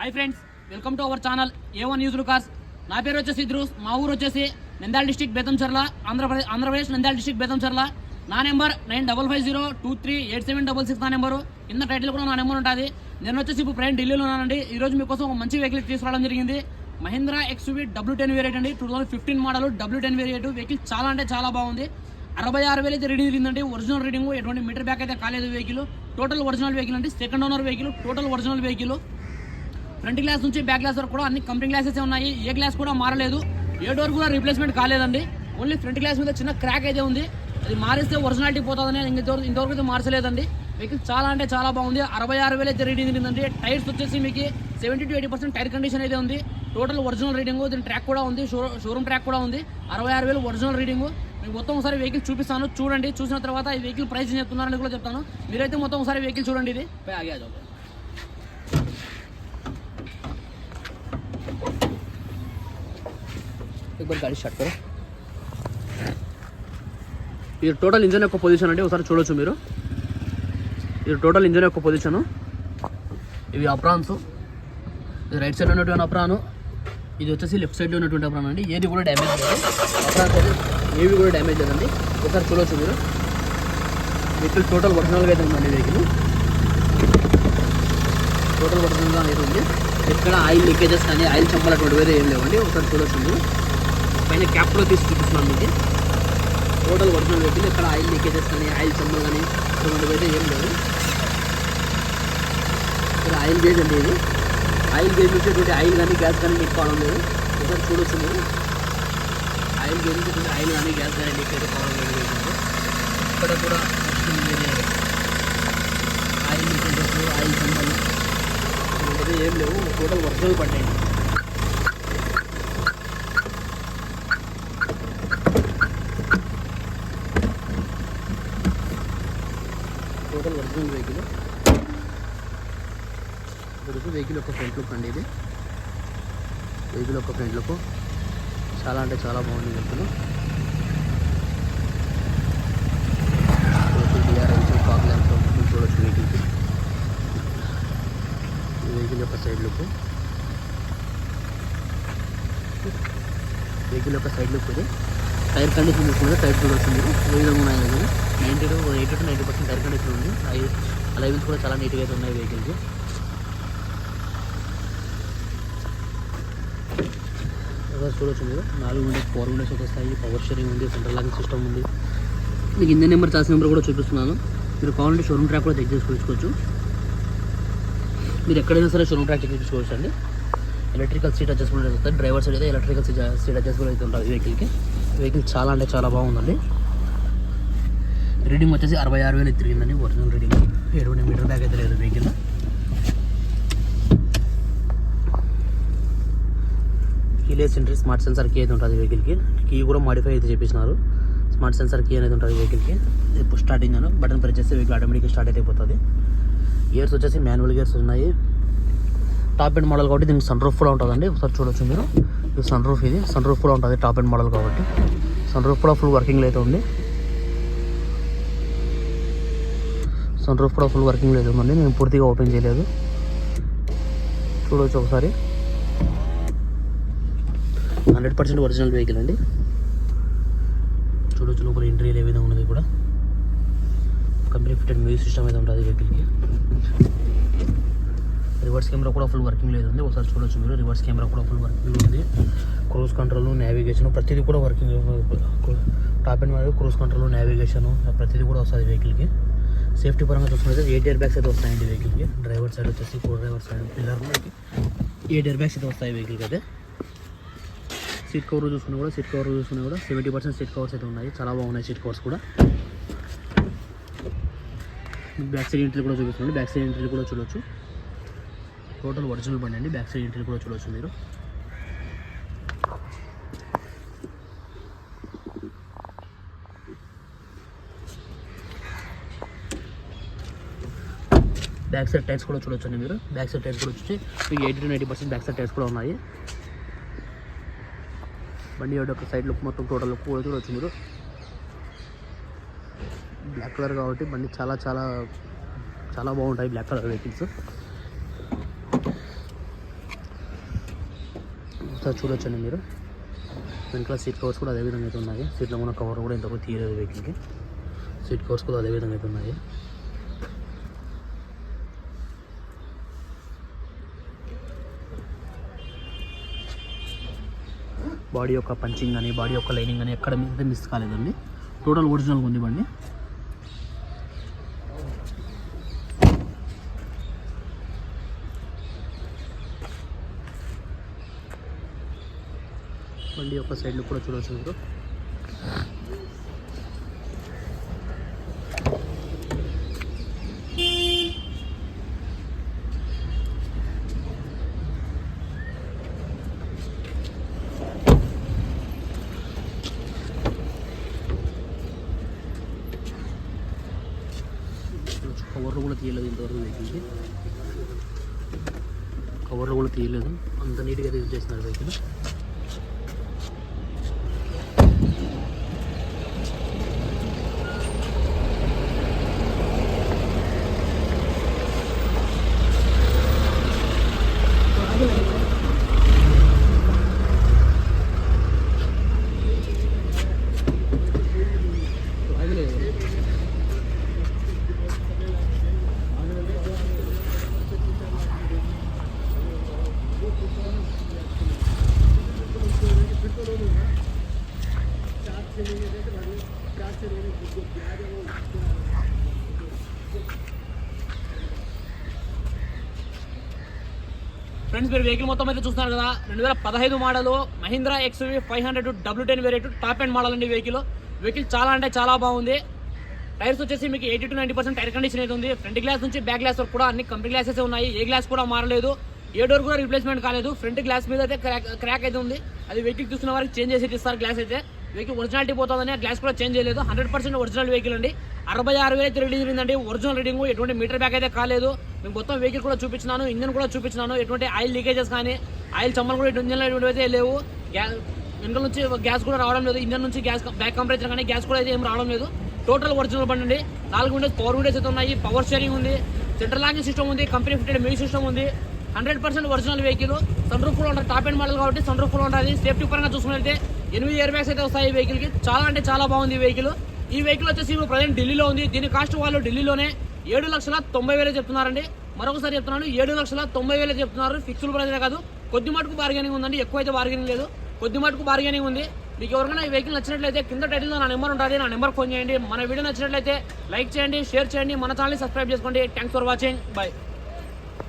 Hi friends welcome to our channel A one news Lukas నా పేరు వచ్చేసి ఇద్రూస్ మా ఊరు వచ్చేసి నంద్యాల డిస్టిక్ బేతంచర్ల ఆంధ్రప్రదేశ్ ఆంధ్రప్రదేశ్ నంద్యాల డిస్టిక్ బేతంచర్ల నా number nine double five zero two three eight seven double six నా నెంబరు. కింద టైటిల్ కూడా నా నెంబర్ ఉంటుంది. నేను వచ్చేసి ఇప్పుడు ప్రయాణం ఢిల్లీలో ఉన్నానండి. ఈ రోజు మీకోసం ఒక మంచి వెహికల్ తీసుకురావడం జరిగింది. Mahindra XUV W ten variant అండి. Two thousand fifteen model W ten variant vehicle చాలా అంటే చాలా బాగుంది. అరవై ఆరు వేలు అయితే రీడింగ్ తిరిగిందండి ఒరిజినల్ రీడింగ్ ఎటువంటి మీటర్ బ్యాక్ అయితే కాలేదు వెహికల్ టోటల్ ఒరిజినల్ వెహికల్ అండి second owner vehicle total original vehicle front glass నుంచి బ్యాక్ గ్లాస్ వరకు కూడా అన్ని కంపెనీ గ్లాసెస్ ఉన్నాయి. ఏ గ్లాస్ కూడా మారలేదు. ఏ డోర్ కూడా రీప్లేస్మెంట్ కాలేదండి. ఓన్లీ ఫ్రంట్ గ్లాస్ మీద చిన్న క్రాక్ అయితే ఉంది. అది మారిస్తే ఒరిజినాలిటీ పోతుందని ఇంతవరకు ఇంతవరకు అయితే మార్చలేదండి. వెహికల్ చాలా అంటే చాలా బాగుంది. అరవై ఆరు వేలు అయితే రీడింగ్ తిరిగిందండి. టైర్స్ వచ్చేసి మీకు seventy to eighty percent tyre condition అయితే ఉంది. టోటల్ ఒరిజినల్ రీడింగ్ దీని ట్రాక్ కూడా ఉంది. షో షోరూమ్ ట్రాక్ కూడా ఉంది. అరవై ఆరు వేలు ఒరిజినల్ రీడింగ్ మీకు మొత్తం ఒకసారి వెహికల్ చూపిస్తాను. చూడండి. చూసిన తర్వాత ఈ వెహికల్ ప్రైస్ చెప్తున్నారని కూడా చెప్తాను. మీరైతే మొత్తం ఒకసారి వెహికల్ చూడండి ఇది. పై ఆగే. एक बार गाड़ी स्टार्ट करो ఇది టోటల్ ఇంజన్ యొక్క పొజిషన్ అంటే ఒకసారి చూడొచ్చు మీరు ఇది టోటల్ ఇంజన్ యొక్క పొజిషను ఇవి అప్రాన్స్ ఇది రైట్ సైడ్ ఉన్నటువంటి అప్రాను ఇది వచ్చేసి లెఫ్ట్ సైడ్లో ఉన్నటువంటి అప్రాన్ అండి ఏది కూడా డ్యామేజ్ లేదు అప్రాన్స్ అయితే ఏవి కూడా డ్యామేజ్ లేదండి ఒకసారి చూడొచ్చు మీరు వెహికల్ టోటల్ ఒరిజినల్గా అయితే ఉందండి వెహికల్ టోటల్ ఒరిజినల్గా అయితే ఉంది ఎక్కడ ఆయిల్ లీకేజెస్ కానీ ఆయిల్ చంపాలటువంటి వేరే ఏం లేవండి ఒకసారి చూడొచ్చు మీరు పైన క్యాప్లో తీసి చూపిస్తున్నాను మీకు. టోటల్ ఒరిజినల్ వెహికల్ ఇక్కడ ఆయిల్ లీకేజెస్ కానీ ఆయిల్ చెమ్మలు కానీ అటువంటివి అయితే ఏం లేదు ఇక్కడ ఆయిల్ గేజ్ అండి ఇది. ఆయిల్ గేజ్ నుంచి ఆయిల్ కానీ గ్యాస్ కానీ లీక్ కావడం లేదు. ఒకసారి చూడొచ్చు మీరు. ఆయిల్ గేజ్ నుంచి ఆయిల్ కానీ గ్యాస్ కానీ లీక్ అయితే కావడం లేదు ఇక్కడ కూడా ఆయిల్ లీకేజెస్ ఆయిల్ చెమ్మలు ఏం లేవు. టోటల్ ఒరిజినల్ పడ్డాయి. Original vehicle. ఇప్పుడు వెహికల్ యొక్క ఫ్రంట్ లుక్ అండి ఇది. వెహికల్ యొక్క ఫ్రంట్ లుక్ చాలా అంటే చాలా బాగుంది వెహికల్. చూడొచ్చు వెహికల్కి. వెహికల్ యొక్క సైడ్ లుక్. వెహికల్ యొక్క సైడ్ లుక్ ఇది. టైర్ కండిషన్ చూసుకుంటే టైర్ చూడొచ్చు మీరు. ఏ విధంగా ఉన్నాయి అనేది ninety to eighty to ninety percent tyre condition ఉంది. లైవిల్స్ కూడా చాలా నీట్గా అయితే ఉన్నాయి వెహికల్కి. ఒకసారి చూడొచ్చు మీరు. నాలుగు విండోస్ ఫోర్ విండోస్ వస్తాయి. పవర్ షేరింగ్ ఉంది సెంట్రల్ లాకింగ్ సిస్టమ్ ఉంది. మీకు ఇంజన్ నెంబర్ చార్జ్ నెంబర్ కూడా చూపిస్తున్నాను. మీరు కావాలంటే షోరూమ్ ట్రాక్ కూడా చెక్ చేసుకోవచ్చు. మీరు ఎక్కడైనా సరే షోరూమ్ ట్రాక్ చెక్ చేసుకోవచ్చు అండి. ఎలక్ట్రికల్ సీట్ అడ్జస్ట్మెంట్ అయితే వస్తుంది. డ్రైవర్ సైడ్ అయితే ఎలక్ట్రికల్ సీట్ అడ్జస్ట్మెంట్ అయితే ఉంటుంది వెహికల్కి వెహికల్ చాలా అంటే చాలా బాగుందండి. రీడింగ్ వచ్చేసి అరవై ఆరు వేలు తిరిగిందండి. ఒరిజినల్ రీడింగ్ ఎటువంటి మీటర్ బ్యాగ్ అయితే లేదు vehicle keyless entry smart sensor key అయితే ఉంటుంది వెహికల్కి కీ. కూడా మాడిఫై అయితే చేపించినారు స్మార్ట్ సెన్సార్ కీ అనేది ఉంటుంది వెహికల్కి ఇప్పుడు స్టార్టింగ్ అను. బటన్ ప్రెస్ చేస్తే వెహికల్ ఆటోమేటిక్గా స్టార్ట్ అయిపోతుంది. గేర్స్ వచ్చేసి మాన్యువల్ గేర్స్ ఉన్నాయి. టాప్ ఎండ్ మోడల్ కాబట్టి దీనికి సన్ రూఫ్ కూడా ఉంటుందండి. ఒకసారి చూడొచ్చు మీరు. ఇది సన్ రూఫ్ ఇది. సన్ రూఫ్ కూడా ఉంటుంది టాప్ ఎండ్ మోడల్ కాబట్టి. సన్ రూఫ్ కూడా ఫుల్ వర్కింగ్ అయితే ఉంది. సన్ రూఫ్ కూడా ఫుల్ వర్కింగ్ లేదు ఉందండి నేను పూర్తిగా ఓపెన్ చేయలేదు. చూడవచ్చు ఒకసారి. హండ్రెడ్ పర్సెంట్ ఒరిజినల్ వెహికల్ అండి. చూడొచ్చు లోపల ఇంటీరియర్ ఏ విధంగా ఉన్నది కూడా. కంపెనీ ఫిటెడ్ మ్యూజిక్ సిస్టమ్ అయితే ఉంటుంది వెహికల్కి రివర్స్ కెమెరా కూడా ఫుల్ వర్కింగ్ లేదు ఉంది. ఒకసారి చూడొచ్చు మీరు. రివర్స్ కెమెరా కూడా ఫుల్ వర్కింగ్ ఉంది. క్రూజ్ కంట్రోల్ నావిగేషన్ ప్రతిదీ కూడా వర్కింగ్. టాప్ అండ్ మరియు క్రూజ్ కంట్రోల్ నావిగేషన్ ప్రతిదీ కూడా వస్తుంది వెహికల్కి సేఫ్టీ పరంగా చూసుకుంటే ఎయిట్ ఇయర్ బ్యాగ్స్ అయితే వస్తాయండి వెహికల్కి డ్రైవర్ సైడ్ వచ్చేసి four driver side pillar eight airbags అయితే వస్తాయి వెహికల్కి అయితే? సీట్ కవర్ చూసుకున్నా కూడా సీట్ కవర్ చూసుకున్నా కూడా సెవెంటీ పర్సెంట్ సీట్ కవర్స్ అయితే ఉన్నాయి. చాలా బాగున్నాయి సీట్ కవర్స్ కూడా. బ్యాక్ సైడ్ ఎంట్రీ కూడా చూపిస్తున్నాను బ్యాక్ సైడ్ ఎంట్రీ కూడా చూడొచ్చు. టోటల్ ఒరిజినల్ బండి అండి బ్యాక్ సైడ్ ఎంట్రీ కూడా చూడవచ్చు మీరు. బ్యాక్ సైడ్ టైర్స్ కూడా చూడవచ్చు అండి మీరు. బ్యాక్ సైడ్ టైర్స్ కూడా వచ్చి మీకు eighty to ninety percent back side tyres కూడా ఉన్నాయి. బండి యొక్క సైడ్ లుక్ మొత్తం టోటల్ లుక్ కూడా చూడొచ్చు మీరు. బ్లాక్ కలర్ కాబట్టి బండి చాలా చాలా చాలా బాగుంటాయి బ్లాక్ కలర్ వెహికల్స్ ఒకసారి చూడొచ్చండి మీరు. వెనకాల సీట్ కవర్స్ కూడా అదే విధంగా అయితే ఉన్నాయి. సీట్లో ఉన్న కవర్ కూడా ఇంతకు తీయలేదు వెహికల్కి సీట్ కవర్స్ కూడా అదే విధంగా అయితే ఉన్నాయి. బాడీ యొక్క పంచింగ్ కానీ బాడీ యొక్క లైనింగ్ కానీ ఎక్కడ మీద మిస్ కాలేదండి. టోటల్ ఒరిజినల్గా ఉంది బండి. బండి యొక్క సైడ్లో కూడా చూడవచ్చు మీరు. కవర్లు కూడా తీయలేదు ఇంతవరకు వెహికల్కి కవర్లు కూడా తీయలేదు. అంత నీట్గా యూజ్ చేస్తున్నారు వెహికల్ चार से लेने तो चार से लेने ఫ్రెండ్స్ మీరు వెహికల్ మొత్తం అయితే చూస్తున్నారు కదా. రెండు వేల పదహైదు model Mahindra XUV five hundred W ten variant top end model అండి వెహికల్ వెహికల్ చాలా అంటే చాలా బాగుంది. టైర్స్ వచ్చేసి మీకు eighty to ninety percent tyre condition అయితే ఉంది. ఫ్రంట్ గ్లాస్ నుంచి బ్యాక్ గ్లాస్ వరకు కూడా అన్ని కంపెనీ గ్లాసెస్ ఉన్నాయి. ఏ గ్లాస్ కూడా మారలేదు. ఏ డోర్ కూడా రిప్లేస్మెంట్ కాలేదు. ఫ్రంట్ గ్లాస్ మీద అయితే క్రాక్ క్రాక్ అయితే ఉంది. అది వెహికల్ చూసిన వారికి చేంజ్ చేసి ఇస్తారు గ్లాస్ అయితే. వెహికల్ ఒరిజినాలిటీ పోతుందని గ్లాస్ కూడా చేంజ్ చేయలేదు. హండ్రెడ్ పర్సెంట్ ఒరిజినల్ వెహికల్ అండి. అరవై ఆరు వేలు అయితే రీడింగ్ ఉందండి ఒరిజినల్ రీడింగ్ ఎటువంటి మీటర్ బ్యాక్ అయితే కాలేదు. మేము మొత్తం వెహికల్ కూడా చూపించినాను ఇంజన్ కూడా చూపించినాను. ఎటువంటి ఆయిల్ లీకేజెస్ కానీ ఆయిల్ చమ్మలు కూడా ఇంజన్లో ఎటువంటి అయితే లేవు. గ్యాస్ వెనకాల నుంచి గ్యాస్ కూడా రావడం లేదు. ఇంజన్ నుంచి గ్యాస్ బ్యాక్ కంపరేచర్ కానీ గ్యాస్ కూడా అయితే ఏం రావడం లేదు. టోటల్ ఒరిజినల్ బండి అండి నాలుగు విండోస్ పవర్ విండోస్ అయితే ఉన్నాయి. పవర్ షేరింగ్ ఉంది. సెంట్రల్ లాకింగ్ సిస్టమ్ ఉంది. కంపెనీ ఫిటెడ్ మ్యూజిక్ సిస్టమ్ ఉంది. Hundred percent original vehicle sunroof కూడా ఉంటుంది టాప్ అండ్ మోడల్ కాబట్టి సన్ రూఫ్ కూడా ఉంటుంది సేఫ్టీ పరంగా చూసుకున్నట్లయితే ఎనిమిది ఇయర్ బ్యాగ్స్ అయితే వస్తాయి ఈ వెహికల్కి. చాలా అంటే చాలా బాగుంది ఈ వెహికల్ ఈ వెహికల్ వచ్చేసి ఇప్పుడు ప్రజెంట్ ఢిల్లీలో ఉంది. దీని కాస్ట్ వాళ్ళు ఢిల్లీలోనే ఏడు లక్షల తొంభై వేలు చెప్తున్నారండి. మరొకసారి చెప్తున్నాను ఏడు లక్షల తొంభై వేలు చెప్తున్నారు. ఫిక్స్డ్ ప్రైస్ కాదు. కొద్ది మటుకు బార్గెనింగ్ ఉందండి. ఎక్కువ అయితే బార్గెనింగ్ లేదు. కొద్ది మటుకు బార్గెనింగ్ ఉంది. మీకు ఎవరికైనా ఈ వెహికల్ నచ్చినట్లయితే కింద టైటిల్లో నా నెంబర్ ఉంటుంది. నా నెంబర్ ఫోన్ చేయండి. మన వీడియో నచ్చినట్లయితే లైక్ చేయండి షేర్ చేయండి. మన ఛానల్ని సబ్స్క్రైబ్ చేసుకోండి. Thanks for watching bye